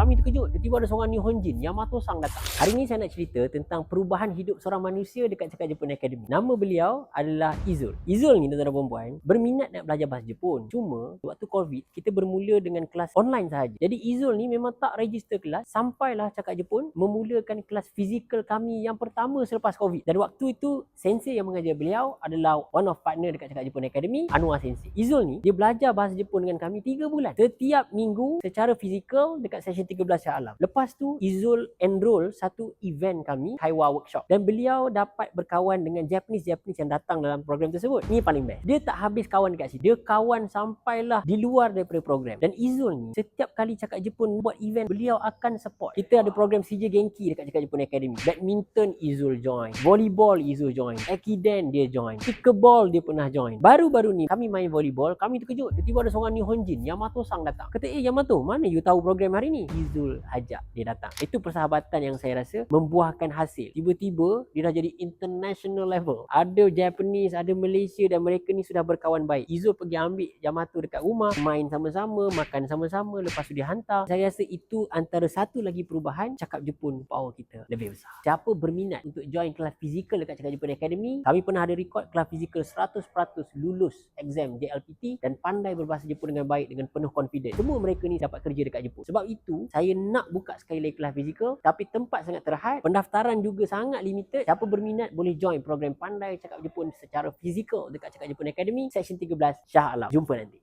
Kami terkejut. Tiba-tiba ada seorang Nihonjin, Yamato-sang datang. Hari ini saya nak cerita tentang perubahan hidup seorang manusia dekat Cakap Jepun Academy. Nama beliau adalah Izul. Izul ni tuan-tuan dan berminat nak belajar bahasa Jepun. Cuma waktu COVID, kita bermula dengan kelas online sahaja. Jadi Izul ni memang tak register kelas sampailah Cakap Jepun memulakan kelas fizikal kami yang pertama selepas COVID. Dan waktu itu, sensei yang mengajar beliau adalah one of partner dekat Cakap Jepun Academy, Anwar Sensei. Izul ni, dia belajar bahasa Jepun dengan kami 3 bulan. Setiap minggu secara fizikal dekat session 13 Shah Alam. Lepas tu, Izul enroll satu event kami, Kaiwa Workshop. Dan beliau dapat berkawan dengan Japanese-Japanese yang datang dalam program tersebut. Ni paling best. Dia tak habis kawan dekat situ. Dia kawan sampailah di luar daripada program. Dan Izul ni, setiap kali Cakap Jepun buat event, beliau akan support. Kita ada program CJ Genki dekat Cakap Jepun Academy. Badminton, Izul join. Volleyball, Izul join. Aikiden, dia join. Pickleball, dia pernah join. Baru-baru ni, kami main volleyball, kami terkejut. Tiba-tiba ada seorang Nihonjin, Yamato-sang datang. Kata, eh Yamato, mana you tahu program hari ni? Izul ajak dia datang. Itu persahabatan yang saya rasa membuahkan hasil. Tiba-tiba, dia dah jadi international level. Ada Japanese, ada Malaysia dan mereka ni sudah berkawan baik. Izul pergi ambil Yamato dekat rumah, main sama-sama, makan sama-sama, lepas tu dia hantar. Saya rasa itu antara satu lagi perubahan cakap Jepun power kita lebih besar. Siapa berminat untuk join kelas fizikal dekat Cakap Jepun Academy, kami pernah ada record kelas fizikal 100% lulus exam JLPT dan pandai berbahasa Jepun dengan baik dengan penuh confidence. Semua mereka ni dapat kerja dekat Jepun. Sebab itu, saya nak buka sekali lagi kelas fizikal tapi tempat sangat terhad, pendaftaran juga sangat limited. Siapa berminat boleh join program pandai cakap Jepun secara fizikal dekat Cakap Jepun Academy section 13 Shah Alam. Jumpa nanti.